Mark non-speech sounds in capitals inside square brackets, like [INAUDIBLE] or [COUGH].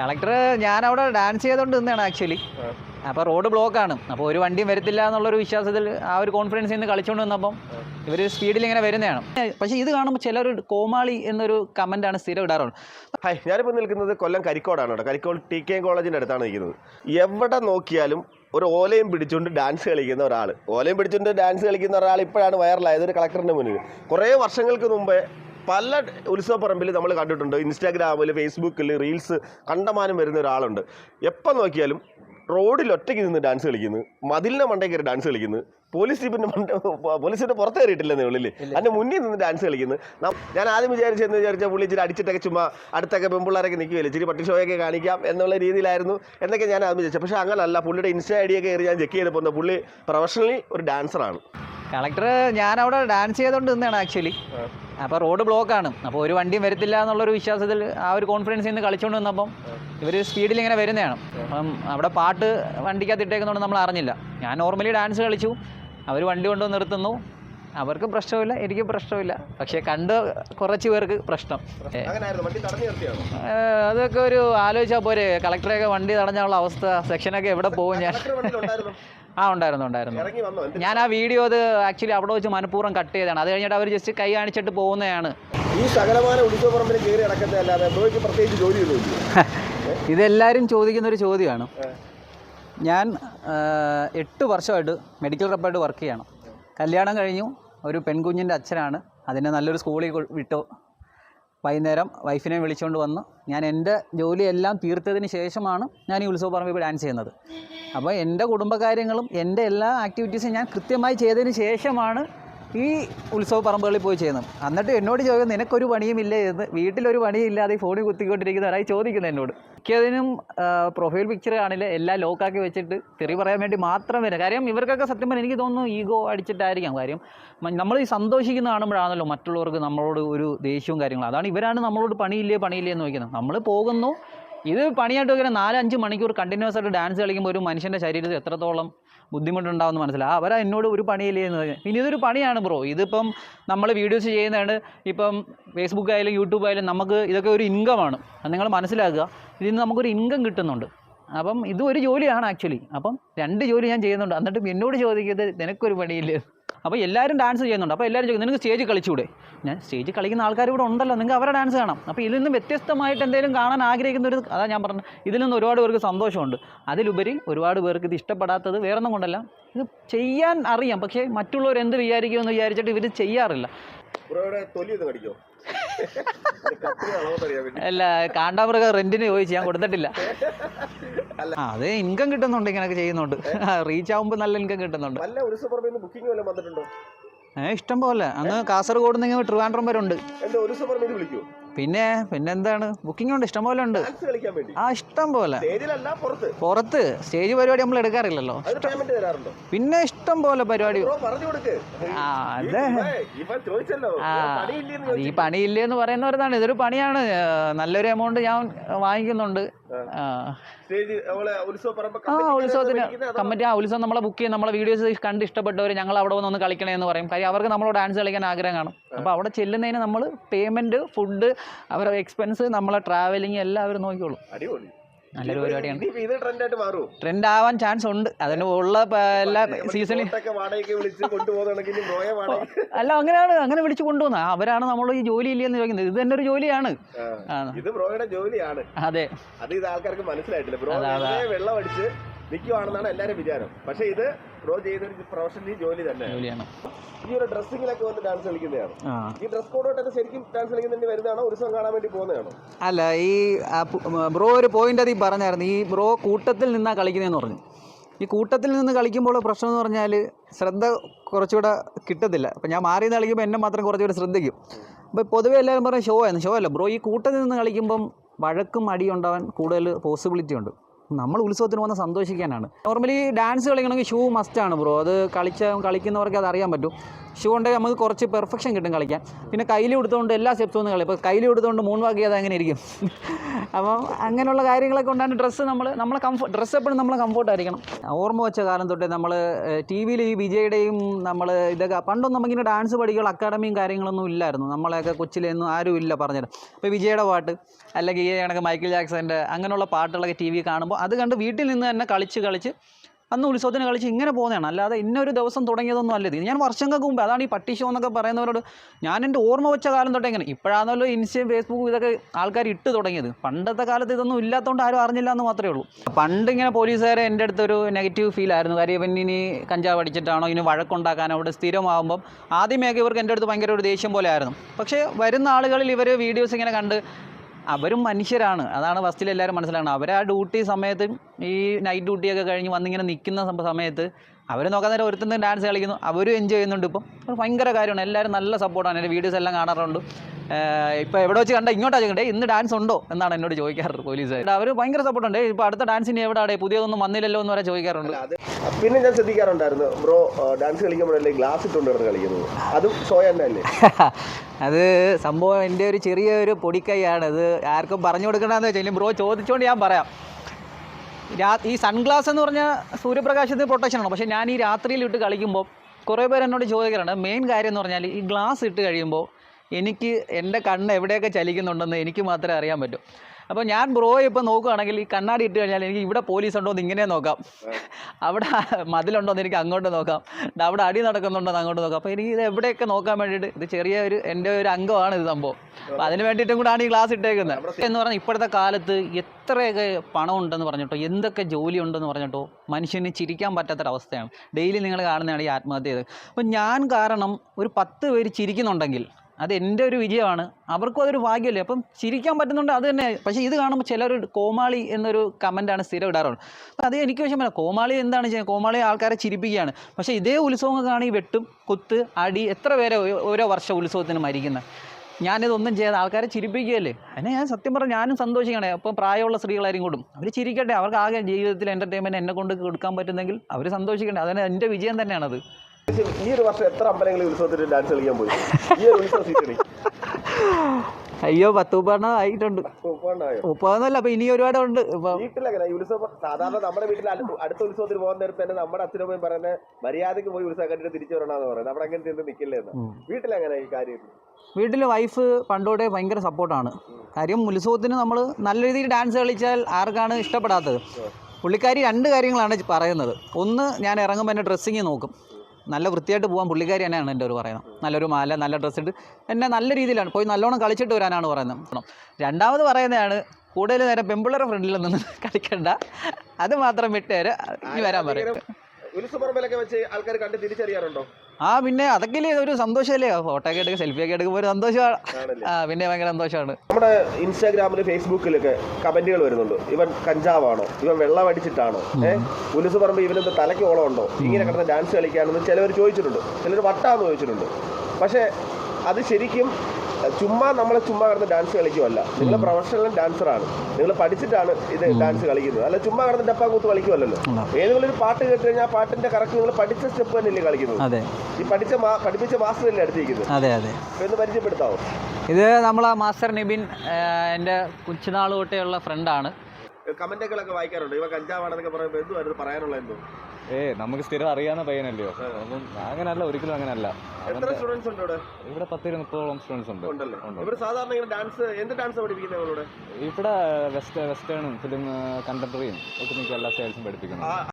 Collector ഞാൻ അവിടെ dance ചെയ്തുകൊണ്ട് നിന്നാണ് ആക്ച്വലി അപ്പോൾ റോഡ് ബ്ലോക്കാണ് അപ്പോൾ ഒരു വണ്ടിയും വരത്തില്ല എന്നുള്ളൊരു വിശ്വാസത്തിൽ ആ ഒരു കോൺഫിഡൻസിൽ നിന്ന് കളിച്ചുകൊണ്ട് വന്നപ്പം ഇവർ സ്പീഡിൽ ഇങ്ങനെ വരുന്നതാണ്. പക്ഷേ ഇത് കാണുമ്പോൾ ചിലർ കോമാളി എന്നൊരു കമന്റാണ് സ്ഥിരം ഇടാറുള്ളത് ഹായ് ഞാനിപ്പോൾ നിൽക്കുന്നത് കൊല്ലം കരിക്കോടാണ് കേട്ടോ. കരിക്കോട് ടി കെ കോളേജിന്റെ അടുത്താണ് നിൽക്കുന്നത്. എവിടെ നോക്കിയാലും ഒരു ഓലയും പിടിച്ചുകൊണ്ട് ഡാൻസ് കളിക്കുന്ന ഒരാൾ ഓലയും പിടിച്ചുകൊണ്ട് ഡാൻസ് കളിക്കുന്ന ഒരാൾ ഇപ്പോഴാണ് വൈറലായത് ഒരു കളക്ടറിന്റെ മുന്നിൽ. കുറേ വർഷങ്ങൾക്ക് മുമ്പേ പല ഉത്സവപ്പറമ്പിൽ നമ്മൾ കണ്ടിട്ടുണ്ട്. ഇൻസ്റ്റാഗ്രാമിൽ ഫേസ്ബുക്കിൽ റീൽസ് കണ്ടമാനം വരുന്ന ഒരാളുണ്ട്. എപ്പോൾ നോക്കിയാലും റോഡിൽ ഒറ്റയ്ക്ക് നിന്ന് ഡാൻസ് കളിക്കുന്നു. മതിലിന്റെ മണ്ടേ കയറി ഡാൻസ് കളിക്കുന്നു. പോലീസ് ജീപ്പിന്റെ മണ്ട പോലീസിന്റെ പുറത്ത് കയറിയിട്ടില്ലെന്നേ ഉള്ളിൽ അതിന്റെ മുന്നിൽ നിന്ന് ഡാൻസ് കളിക്കുന്നു. ഞാൻ ആദ്യം വിചാരിച്ചെന്ന് വിചാരിച്ചാൽ പുള്ളി ഇച്ചിരി അടിച്ചിട്ടൊക്കെ ചുമ്മാ അടുത്തൊക്കെ പെമ്പിള്ളേരൊക്കെ നിൽക്കുകയില്ല ഇച്ചിരി പട്ടി ഷോയൊക്കെ കാണിക്കാം എന്നുള്ള രീതിയിലായിരുന്നു എന്നൊക്കെ ഞാൻ ആദ്യം വിചാരിച്ചത്. പക്ഷേ അങ്ങനല്ല. പുള്ളിയുടെ ഇൻസ്റ്റാ ഐ ഡിയൊക്കെ കയറി ഞാൻ ചെക്ക് ചെയ്തപ്പോൾ പുള്ളി പ്രൊഫഷണലി ഒരു ഡാൻസറാണ് കളക്ടർ ഞാൻ അവിടെ ഡാൻസ് ചെയ്തുകൊണ്ട് നിന്നാണ് ആക്ച്വലി അപ്പോൾ റോഡ് ബ്ലോക്കാണ് അപ്പോൾ ഒരു വണ്ടിയും വരത്തില്ല എന്നുള്ളൊരു വിശ്വാസത്തിൽ ആ ഒരു കോൺഫിഡൻസിൽ നിന്ന് കളിച്ചുകൊണ്ട് വന്നപ്പം ഇവർ സ്പീഡിൽ ഇങ്ങനെ വരുന്നതാണ്. അപ്പം അവിടെ പാട്ട് വണ്ടിക്കകത്ത് ഇട്ടേക്കുന്നതുകൊണ്ട് നമ്മൾ അറിഞ്ഞില്ല. ഞാൻ നോർമലി ഡാൻസ് കളിച്ചു. അവർ വണ്ടി കൊണ്ടുവന്ന് നിർത്തുന്നു. അവർക്ക് പ്രശ്നമില്ല എനിക്ക് പ്രശ്നമില്ല. പക്ഷേ കണ്ട് കുറച്ച് പേർക്ക് പ്രശ്നം. അതൊക്കെ ഒരു ആലോചിച്ചാൽ പോരെ. കളക്ടറെയൊക്കെ വണ്ടി തടഞ്ഞുള്ള അവസ്ഥ സെക്ഷനൊക്കെ എവിടെ പോകും ഞാൻ. ആ ഉണ്ടായിരുന്നു ഉണ്ടായിരുന്നു. ഞാൻ ആ വീഡിയോ അത് ആക്ച്വലി അവിടെ വെച്ച് മനഃപൂർവം കട്ട് ചെയ്തതാണ്. അത് കഴിഞ്ഞിട്ട് അവർ ജസ്റ്റ് കൈ കാണിച്ചിട്ട് പോകുന്നതാണ്. ഈ സകലമാന ഉത്സവപ്പറമ്പിൽ കയറി നടക്കുന്നതല്ലാതെ ബ്രോയ്ക്ക് പ്രത്യേകിച്ച് ഇതെല്ലാവരും ചോദിക്കുന്ന ഒരു ചോദ്യമാണ്. ഞാൻ എട്ട് വർഷമായിട്ട് മെഡിക്കൽ റെപ്പായിട്ട് വർക്ക് ചെയ്യണം. കല്യാണം കഴിഞ്ഞു ഒരു പെൺകുഞ്ഞിന്റെ അച്ഛനാണ്. അതിനെ നല്ലൊരു സ്കൂളിൽ വിട്ടു. വൈകുന്നേരം വൈഫിനെ വിളിച്ചുകൊണ്ട് വന്ന് ഞാൻ എന്റെ ജോലിയെല്ലാം തീർത്തതിന് ശേഷമാണ് ഞാൻ ഈ ഉത്സവ പറമ്പിൽ ഡാൻസ് ചെയ്യുന്നത്. അപ്പോൾ എന്റെ കുടുംബകാര്യങ്ങളും എന്റെ എല്ലാ ആക്ടിവിറ്റീസും ഞാൻ കൃത്യമായി ചെയ്തതിന് ശേഷമാണ് ഈ ഉത്സവ പറമ്പുകളിൽ പോയി ചെയ്യുന്നത് എന്നിട്ട് എന്നോട് ചോദിക്കും നിനക്കൊരു പണിയുമില്ലേ എന്ന്. വീട്ടിലൊരു പണിയില്ലാതെ ഫോണിൽ കുത്തിക്കൊണ്ടിരിക്കുന്നവരായി ചോദിക്കുന്നത് എന്നോട്. മിക്കതിനും പ്രൊഫൈൽ പിക്ചർ കാണില്ല എല്ലാം ലോക്കാക്കി വെച്ചിട്ട് തെറി പറയാൻ വേണ്ടി മാത്രം വരിക കാര്യം ഇവർക്കൊക്കെ സത്യം പറഞ്ഞാൽ എനിക്ക് തോന്നുന്നു ഈഗോ അടിച്ചിട്ടായിരിക്കാം കാര്യം നമ്മൾ ഈ സന്തോഷിക്കുന്ന കാണുമ്പോഴാണല്ലോ മറ്റുള്ളവർക്ക് നമ്മളോട് ഒരു ദേഷ്യവും കാര്യങ്ങളും. അതാണ് ഇവരാണ് നമ്മളോട് പണിയില്ലേ പണിയില്ലേ എന്ന് ചോദിക്കുന്നത്. നമ്മൾ പോകുന്നു. ഇത് പണിയായിട്ട് വയ്ക്കുന്ന നാലഞ്ച് മണിക്കൂർ കണ്ടിന്യൂസ് ആയിട്ട് ഡാൻസ് കളിക്കുമ്പോൾ ഒരു മനുഷ്യന്റെ ശരീരത്തിൽ എത്രത്തോളം ബുദ്ധിമുട്ടുണ്ടാവുമെന്ന് മനസ്സിലാവും അവരാ എന്നോട് ഒരു പണിയില്ലേ എന്ന് പറഞ്ഞു. പിന്നെ ഇതൊരു പണിയാണ് ബ്രോ. ഇതിപ്പം നമ്മൾ വീഡിയോസ് ചെയ്യുന്നതാണ്. ഇപ്പം ഫേസ്ബുക്ക് ആയാലും യൂട്യൂബ് ആയാലും നമുക്ക് ഇതൊക്കെ ഒരു ഇൻകമാണ് അത് നിങ്ങൾ മനസ്സിലാക്കുക. ഇതിൽ നിന്ന് നമുക്കൊരു ഇൻകം കിട്ടുന്നുണ്ട്. അപ്പം ഇത് ഒരു ജോലിയാണ് ആക്ച്വലി. അപ്പം രണ്ട് ജോലി ഞാൻ ചെയ്യുന്നുണ്ട്. എന്നിട്ട് എന്നോട് ചോദിക്കുന്നത് നിനക്കൊരു പണിയില്ലേ? അപ്പോൾ എല്ലാവരും ഡാൻസ് ചെയ്യുന്നുണ്ട്. അപ്പോൾ എല്ലാവരും ചോദിക്കും നിനക്ക് സ്റ്റേജ് കളിച്ചൂടെ? ഞാൻ സ്റ്റേജ് കളിക്കുന്ന ആൾക്കാർ ഇവിടെ ഉണ്ടല്ലോ. നിങ്ങൾക്ക് അവരുടെ ഡാൻസ് കാണാം. അപ്പോൾ ഇതിൽ നിന്ന് വ്യത്യസ്തമായിട്ട് എന്തെങ്കിലും കാണാൻ ആഗ്രഹിക്കുന്ന ഒരു അതാ ഞാൻ പറഞ്ഞത്. ഇതിൽ നിന്ന് ഒരുപാട് പേർക്ക് സന്തോഷമുണ്ട്. അതിലുപരി ഒരുപാട് പേർക്ക് ഇത് ഇഷ്ടപ്പെടാത്തത് വേറൊന്നും കൊണ്ടല്ല. ഇത് ചെയ്യാൻ അറിയാം. പക്ഷേ മറ്റുള്ളവർ എന്ത് വിചാരിക്കുമെന്ന് വിചാരിച്ചിട്ട് ഇവർ ചെയ്യാറില്ല. കടിക്കോ? അല്ല കാണ്ടാമൃഗ റെന്റിന് ചോദിച്ചു ഞാൻ കൊടുത്തിട്ടില്ല. അതെ ഇൻകം കിട്ടുന്നുണ്ട് ഇങ്ങനെയൊക്കെ ചെയ്യുന്നുണ്ട്. റീച്ച് ആകുമ്പോൾ നല്ല ഇൻകം കിട്ടുന്നുണ്ട്. ഏഹ് ഇഷ്ടം പോലെ. അന്ന് കാസർഗോഡ് നിന്ന് ട്രിവാൻഡ്രം വരെ ഉണ്ട്. എന്റെ ഉത്സവപ്പറമ്പിൽ വിളിക്കൂ പിന്നെ പിന്നെ എന്താണ് ബുക്കിംഗ് ഉണ്ട് ഇഷ്ടം പോലെ ഉണ്ട്. ആ ഇഷ്ടം പോലെ. പുറത്ത്. സ്റ്റേജ് പരിപാടി നമ്മൾ എടുക്കാറില്ലല്ലോ. പിന്നെ ഇഷ്ടം പോലെ പരിപാടി. ആ അതെ. ആ ഈ പണിയില്ലേ എന്ന് പറയുന്നവരതാണ്. ഇതൊരു പണിയാണ്. നല്ലൊരു എമൗണ്ട് ഞാൻ വാങ്ങിക്കുന്നുണ്ട്. ആ. ഉത്സവത്തിന് കമ്മിറ്റി ആ ഉത്സവം നമ്മളെ ബുക്ക് ചെയ്യും നമ്മളെ വീഡിയോസ് കണ്ട് ഇഷ്ടപ്പെട്ടവർ ഞങ്ങൾ അവിടെ വന്ന് ഒന്ന് കളിക്കണേ എന്ന് പറയും. കാര്യം അവർക്ക് നമ്മളോട് ഡാൻസ് കളിക്കാൻ ആഗ്രഹം കാണും. അപ്പോൾ അവിടെ ചെല്ലുന്നതിന് നമ്മൾ പേയ്മെന്റ് ഫുഡ് അവരുടെ എക്സ്പെൻസ് നമ്മളെ ട്രാവലിംഗ് എല്ലാം അവർ നോക്കിക്കോളും. അടിപൊളി. നല്ലൊരു പരിപാടിയാണ്. ഇത് ട്രെൻഡായിട്ട് ട്രെൻഡ് ആവാൻ ചാൻസ് ഉണ്ട്. അതിന് ഉള്ള എല്ലാ സീസണിൽ അല്ല അങ്ങനെയാണ് അങ്ങനെ വിളിച്ചു കൊണ്ടുവന്നത് അവരാണ് നമ്മൾ ഈ ജോലി ഇല്ലെന്ന് ചോദിക്കുന്നത്. ഇത് തന്നെ ഒരു ജോലിയാണ്. ഇത് ബ്രോയുടെ ജോലിയാണ്. അതെ. അത് ഇത് ആൾക്കാർക്ക് മനസ്സിലായിട്ടില്ല. ബ്രോ വെള്ളം അടിച്ച് നിൽക്കുവാണെന്നാണ് എല്ലാരും വിചാരം. പക്ഷെ ഇത് ബ്രോ ചെയ്ത ഒരു പ്രൊഫഷണലി ജോലി തന്നെ. ജോലിയാണ്. ഈ ഒരു ഡ്രസ്സിങ്ങിലൊക്കെ വന്ന് ഡാൻസ് കളിക്കുന്നതാണ്. ഈ ഡ്രസ് കോഡോട്ടൊക്കെ ശരിക്കും ഡാൻസ് കളിക്കുന്നതിന് വരുന്നതാണോ? ഉത്സവം കാണാൻ വേണ്ടി പോകുന്നതാണോ? അല്ല ഈ ബ്രോ ഒരു പോയിന്റ് അതിൽ പറഞ്ഞായിരുന്നു. ഈ ബ്രോ കൂട്ടത്തിൽ നിന്നാണ് കളിക്കുന്നതെന്ന് പറഞ്ഞു. ഈ കൂട്ടത്തിൽ നിന്ന് കളിക്കുമ്പോൾ പ്രശ്നം എന്ന് പറഞ്ഞാൽ ശ്രദ്ധ കുറച്ചുകൂടെ കിട്ടത്തില്ല. അപ്പം ഞാൻ മാറി നിന്ന് കളിക്കുമ്പോൾ എന്നെ മാത്രം കുറച്ചുകൂടെ ശ്രദ്ധിക്കും. അപ്പോൾ പൊതുവേ എല്ലാവരും പറയും ഷോ ആയിരുന്നു. ഷോ അല്ല ബ്രോ ഈ കൂട്ടത്തിൽ നിന്ന് കളിക്കുമ്പം വഴക്കും അടിയും ഉണ്ടാവാൻ കൂടുതൽ പോസിബിലിറ്റി ഉണ്ട്. നമ്മൾ ഉത്സവത്തിന് വന്ന് സന്തോഷിക്കാനാണ്. നോർമലി ഡാൻസ് കളിക്കണമെങ്കിൽ ഷൂ മസ്റ്റാണ് ബ്രോ അത് കളിച്ച കളിക്കുന്നവർക്ക് അത് അറിയാൻ പറ്റും. ഷൂ ഉണ്ടെങ്കിൽ നമുക്ക് കുറച്ച് പെർഫെക്ഷൻ കിട്ടും കളിക്കാൻ. പിന്നെ കയ്യിൽ കൊടുത്തുകൊണ്ട് എല്ലാ സ്റ്റെപ്സും ഒന്ന് കളി. ഇപ്പോൾ കയ്യിൽ കൊടുത്തുകൊണ്ട് മൂൺ വാക്ക് ചെയ്താൽ അങ്ങനെ ഇരിക്കും? [LAUGHS] അപ്പം അങ്ങനെയുള്ള കാര്യങ്ങളൊക്കെ കൊണ്ടാണ് ഡ്രസ്സ് നമ്മൾ നമ്മളെ കംഫർട്ട് ഡ്രസ്സ് എപ്പോഴും നമ്മളെ കംഫർട്ട് ആയിരിക്കണം. ഓർമ്മ വെച്ച കാലം തൊട്ടേ നമ്മൾ ടി വിയിൽ ഈ വിജയുടെയും നമ്മൾ ഇതൊക്കെ പണ്ടൊന്നും നമുക്കിങ്ങനെ ഡാൻസ് പഠിക്കാനുള്ള അക്കാഡമിയും കാര്യങ്ങളൊന്നും ഇല്ലായിരുന്നു. നമ്മളെയൊക്കെ കൊച്ചിലൊന്നും ആരും ഇല്ല പറഞ്ഞത്. അപ്പോൾ വിജയുടെ പാട്ട് അല്ലെങ്കിൽ ഈ കണക്ക് മൈക്കിൾ ജാക്സന്റെ അങ്ങനെയുള്ള പാട്ടുകളൊക്കെ ടി വി കാണുമ്പോൾ അത് കണ്ട് വീട്ടിൽ നിന്ന് തന്നെ കളിച്ച് കളിച്ച് അന്ന് ഉത്സവത്തിന് കളിച്ച് ഇങ്ങനെ പോകുന്നതാണ്. അല്ലാതെ ഇന്നൊരു ദിവസം തുടങ്ങിയതൊന്നും അല്ല. ഇത് ഞാൻ വർഷങ്ങൾക്ക് മുമ്പ് അതാണ് ഈ പട്ടി ഷോ എന്നൊക്കെ പറയുന്നവരോട് ഞാൻ എന്റെ ഓർമ്മ വെച്ച കാലം തൊട്ടേ ഇങ്ങനെ. ഇപ്പോഴാണല്ലോ ഇൻസ്റ്റയും ഫേസ്ബുക്കും ഇതൊക്കെ ആൾക്കാർ ഇട്ട് തുടങ്ങിയത്. പണ്ടത്തെ കാലത്ത് ഇതൊന്നും ഇല്ലാത്തതുകൊണ്ട് ആരും അറിഞ്ഞില്ല എന്ന് മാത്രമേ ഉള്ളൂ. പണ്ട് ഇങ്ങനെ പോലീസുകാരെ എന്റെ അടുത്തൊരു നെഗറ്റീവ് ഫീൽ ആയിരുന്നു. കാര്യം ഇവൻ ഇനി കഞ്ചാവ് അടിച്ചിട്ടാണോ ഇനി വഴക്കുണ്ടാക്കാനോ അവിടെ സ്ഥിരമാകുമ്പം ആദ്യമേയൊക്കെ ഇവർക്ക് എന്റെ അടുത്ത് ഭയങ്കര ഒരു ദേഷ്യം പോലെ ആയിരുന്നു. പക്ഷേ വരുന്ന ആളുകളിൽ ഇവർ വീഡിയോസ് ഇങ്ങനെ കണ്ട് അവരും മനുഷ്യരാണ്. അതാണ് ഫസ്റ്റിൽ എല്ലാവരും മനസ്സിലാക്കണം അവർ ആ ഡ്യൂട്ടി സമയത്ത് ഈ നൈറ്റ് ഡ്യൂട്ടിയൊക്കെ കഴിഞ്ഞ് വന്നിങ്ങനെ നിൽക്കുന്ന സമയത്ത് അവർ നോക്കാൻ നേരം ഒരുത്തുന്ന ഡാൻസ് കളിക്കുന്നു. അവരും എൻജോയ് ചെയ്യുന്നുണ്ട് ഇപ്പം. അത് ഭയങ്കര കാര്യമാണ്. എല്ലാവരും നല്ല സപ്പോർട്ടാണ് എന്റെ വീഡിയോസ് എല്ലാം കാണാറുണ്ട്. ഇപ്പോൾ എവിടെ വെച്ച് കണ്ട ഇങ്ങോട്ടാ ചോദിക്കണ്ടേ ഇന്ന് ഡാൻസ് ഉണ്ടോ? എന്നാണ് എന്നോട് ചോദിക്കാറ് പോലീസ് അവർ ഭയങ്കര സപ്പോർട്ടുണ്ട് ഇപ്പോൾ അടുത്ത ഡാൻസിന് എവിടെ പുതിയതൊന്നും വന്നില്ലല്ലോ എന്ന് വരെ ചോദിക്കാറുണ്ട്. പിന്നെ ഞാൻ ശ്രദ്ധിക്കാറുണ്ടായിരുന്നു. ബ്രോ ഡാൻസ് കളിക്കുമ്പോഴല്ലേ ഗ്ലാസ് ഇട്ടുകൊണ്ട് കളിക്കുന്നത്? അതും ഷോ തന്നെ അല്ലേ? [LAUGHS] അത് സംഭവം എന്റെ ഒരു ചെറിയൊരു പൊടിക്കൈയാണ്. അത് ആർക്കും പറഞ്ഞു കൊടുക്കണമെന്ന് വെച്ചാൽ ബ്രോ ചോദിച്ചുകൊണ്ട് ഞാൻ പറയാം. രാ ഈ സൺഗ്ലാസ് എന്ന് പറഞ്ഞാൽ സൂര്യപ്രകാശത്തിന് പ്രൊട്ടക്ഷനാണ് പക്ഷേ ഞാൻ ഈ രാത്രിയിൽ ഇട്ട് കളിക്കുമ്പോൾ കുറേ പേര് എന്നോട് ചോദിക്കാറുണ്ട് മെയിൻ കാര്യം എന്ന് പറഞ്ഞാൽ ഈ ഗ്ലാസ് ഇട്ട് കഴിയുമ്പോൾ എനിക്ക് എന്റെ കണ്ണ് എവിടെയൊക്കെ ചലിക്കുന്നുണ്ടെന്ന് എനിക്ക് മാത്രമേ അറിയാൻ പറ്റൂ. അപ്പോൾ ഞാൻ ബ്രോ ഇപ്പോൾ നോക്കുകയാണെങ്കിൽ ഈ കണ്ണാടി ഇട്ട് കഴിഞ്ഞാൽ എനിക്ക് ഇവിടെ പോലീസ് ഉണ്ടോ എന്ന് ഇങ്ങനെ നോക്കാം. അവിടെ മതിലുണ്ടോ എന്ന് എനിക്ക് അങ്ങോട്ട് നോക്കാം. അവിടെ അടി നടക്കുന്നുണ്ടോ എന്ന് അങ്ങോട്ട് നോക്കാം. അപ്പോൾ എനിക്ക് ഇത് എവിടെയൊക്കെ നോക്കാൻ വേണ്ടിയിട്ട് ഇത് ചെറിയ ഒരു എന്റെ ഒരു അംഗമാണ് ഇത് സംഭവം. അപ്പോൾ അതിന് വേണ്ടിയിട്ടും കൂടാണ് ഈ ക്ലാസ് ഇട്ടേക്കുന്നത് എന്ന് പറഞ്ഞാൽ ഇപ്പോഴത്തെ കാലത്ത് എത്രയൊക്കെ പണം ഉണ്ടെന്ന് പറഞ്ഞിട്ടോ എന്തൊക്കെ ജോലി ഉണ്ടെന്ന് പറഞ്ഞിട്ടോ മനുഷ്യന് ചിരിക്കാൻ പറ്റാത്തൊരവസ്ഥയാണ്. ഡെയിലി നിങ്ങൾ കാണുന്നതാണ് ഈ ആത്മഹത്യ ചെയ്ത് അപ്പോൾ ഞാൻ കാരണം ഒരു പത്ത് പേര് ചിരിക്കുന്നുണ്ടെങ്കിൽ അത് എന്റെ ഒരു വിജയമാണ്. അവർക്കും അതൊരു ഭാഗ്യമല്ലേ? അപ്പം ചിരിക്കാൻ പറ്റുന്നുണ്ട് അത് തന്നെ. പക്ഷേ ഇത് കാണുമ്പോൾ ചിലർ കോമാളി എന്നൊരു കമന്റാണ് സ്ഥിരം ഇടാറുള്ളത് അപ്പോൾ അത് എനിക്ക് വിഷയമല്ല കോമാളി എന്താണ് ചെയ്യുന്നത്? കോമാളി ആൾക്കാരെ ചിരിപ്പിക്കുകയാണ്. പക്ഷേ ഇതേ ഉത്സവങ്ങൾക്കാണ് ഈ വെട്ടും കുത്ത് അടി എത്ര പേരെ ഓരോ വർഷം ഉത്സവത്തിന് മരിക്കുന്നത് ഞാനിതൊന്നും ചെയ്യാതെ ആൾക്കാരെ ചിരിപ്പിക്കുകയല്ലേ? അതിനെ ഞാൻ സത്യം പറഞ്ഞാൽ ഞാനും സന്തോഷിക്കണേ. അപ്പോൾ പ്രായമുള്ള സ്ത്രീകളായിരിക്കും കൂടും. അവർ ചിരിക്കട്ടെ. അവർക്ക് ആകെ ജീവിതത്തിൽ എന്റർടൈൻമെന്റ് എന്നെ കൊണ്ട് കൊടുക്കാൻ പറ്റുന്നെങ്കിൽ അവർ സന്തോഷിക്കട്ടെ. അതിന് എന്റെ വിജയം തന്നെയാണത്. ഈ ഒരു വർഷം എത്ര അമ്പലങ്ങളിൽ ഉത്സവത്തിൽ ഡാൻസ് കളിക്കാൻ പോയി? ഈ ഒരു ഉത്സവ സീസണിൽ അയ്യോ പത്ത് ആയിട്ടുണ്ട്. ഉപ്പാന്നല്ല മുപ്പതെന്നല്ല അപ്പോൾ ഇനി ഒരുപാട് ഉണ്ട് വീട്ടിലെ വീട്ടിലെങ്ങനെ ഉത്സവം സാധാരണ നമ്മുടെ വീട്ടിൽ അടുത്ത ഉത്സവത്തിൽ പോകുന്ന നേരത്തെ തന്നെ നമ്മുടെ അച്ഛനമ്മയും പറയുന്നത് മര്യാദയ്ക്ക് പോയി ഉത്സവം കണ്ടിട്ട് തിരിച്ചു വരണമെന്ന് പറയുന്നത്. അവിടെ അങ്ങനെ ചെന്ന് നിൽക്കില്ലെന്ന് വീട്ടിലെങ്ങനെ ഈ കാര്യം? വീട്ടിൽ വൈഫ് പണ്ടോടെ ഭയങ്കര സപ്പോർട്ടാണ് കാര്യം ഉത്സവത്തിന് നമ്മൾ നല്ല രീതിയിൽ ഡാൻസ് കളിച്ചാൽ ആർക്കാണ് ഇഷ്ടപ്പെടാത്തത്? പുള്ളിക്കാരി രണ്ട് കാര്യങ്ങളാണ് പറയുന്നത്. ഒന്ന് ഞാൻ ഇറങ്ങുമ്പോൾ എന്റെ ഡ്രസ്സിങ് നോക്കും. നല്ല വൃത്തിയായിട്ട് പോകാൻ പുള്ളിക്കാരി തന്നെയാണ് എന്റെ ഒരു പറയുന്നത്. നല്ലൊരു മാല നല്ല ഡ്രസ്സ് ഇട്ട് എന്നെ നല്ല രീതിയിലാണ്. പോയി നല്ലോണം കളിച്ചിട്ട് വരാനാണ് പറയുന്നത്. രണ്ടാമത് പറയുന്നതാണ് കൂടുതൽ നേരം പെമ്പിള്ളറെ ഫ്രണ്ടിൽ നിന്ന് കളിക്കണ്ട. അത് മാത്രം വിട്ടേര് ഇനി വരാൻ പറയും. വെച്ച് ആൾക്കാർ കണ്ട് തിരിച്ചറിയാറുണ്ടോ? ആ പിന്നെ അതൊക്കെ ഒരു സന്തോഷമല്ലേ? ഫോട്ടോ ഒക്കെ എടുക്കുക സെൽഫി ഒക്കെ എടുക്കുമ്പോൾ ഒരു സന്തോഷമാണ്. ആ പിന്നെ ഭയങ്കര സന്തോഷമാണ്. നമ്മുടെ ഇൻസ്റ്റാഗ്രാമിൽ ഫേസ്ബുക്കിലൊക്കെ കമന്റുകൾ വരുന്നുണ്ട്. ഇവൻ കഞ്ചാവാണോ? ഇവൻ വെള്ളം അടിച്ചിട്ടാണോ? ഏഹ് ഉലുസുപറമ്പ് ഇവനെന്ത് തലയ്ക്ക് ഓളം ഉണ്ടോ ഇങ്ങനെ കിടന്ന് ഡാൻസ് കളിക്കാണെന്ന് ചിലവർ ചോദിച്ചിട്ടുണ്ട്. ചിലർ വട്ടാന്ന് ചോദിച്ചിട്ടുണ്ട്. പക്ഷേ അത് ശരിക്കും ചുമ്മാ നമ്മളെ ചുമ്മാ കിടന്ന് ഡാൻസ് കളിക്കുമല്ല നിങ്ങൾ പ്രൊഫഷണൽ ഡാൻസറാണ് നിങ്ങൾ പഠിച്ചിട്ടാണ് ഇത് ഡാൻസ് കളിക്കുന്നത്. അല്ല ചുമ്മാ കിടന്ന് ഡപ്പാ കൂത്ത് കളിക്കുമല്ലോ. ഏതെങ്കിലും ഒരു പാട്ട് കേട്ട് കഴിഞ്ഞാൽ ആ പാട്ടിന്റെ കറക്റ്റ് നിങ്ങൾ പഠിച്ച സ്റ്റെപ്പ് തന്നെയല്ലേ കളിക്കുന്നത്. ഈ പഠിച്ച പഠിപ്പിച്ച മാസ്റ്റർ തന്നെ അടുത്തിരിക്കുന്നത് അതെ അതെ. ഒന്ന് പരിചയപ്പെടുത്താവോ? ഇത് നമ്മളെ മാസ്റ്റർ നിബിൻ എന്റെ എന്റെ കൊച്ചുനാൾ തൊട്ടേയുള്ള ഫ്രണ്ടാണ് കമന്റുകളൊക്കെ വായിക്കാറുണ്ട്. ഇവ കഞ്ചാവാണെന്നൊക്കെ പറയുമ്പോൾ എന്തുവായിരുന്നു പറയാനുള്ള എന്തോ ഏ നമുക്ക് സ്ഥിരം അറിയാവുന്ന പയ്യനല്ലയോ അപ്പം അങ്ങനല്ല ഒരിക്കലും അങ്ങനല്ല. എത്ര സ്റ്റുഡൻസ് ഉണ്ട് ഇവിടെ ഇവിടെ പത്തിരു മുപ്പതോളം സ്റ്റുഡൻസ് ഉണ്ട്. ഇവിടെ സാധാരണ ഇങ്ങനെ ഡാൻസ് എന്ത് ഡാൻസ് പഠിപ്പിക്കുന്നത് ഇവിടെ ഇവിടെ വെസ്റ്റ് വെസ്റ്റേണും ഫിലിം കണ്ടംപററിയും ഒട്ടുമിക്ക എല്ലാ സ്റ്റൈൽസും പഠിപ്പിക്കുന്നു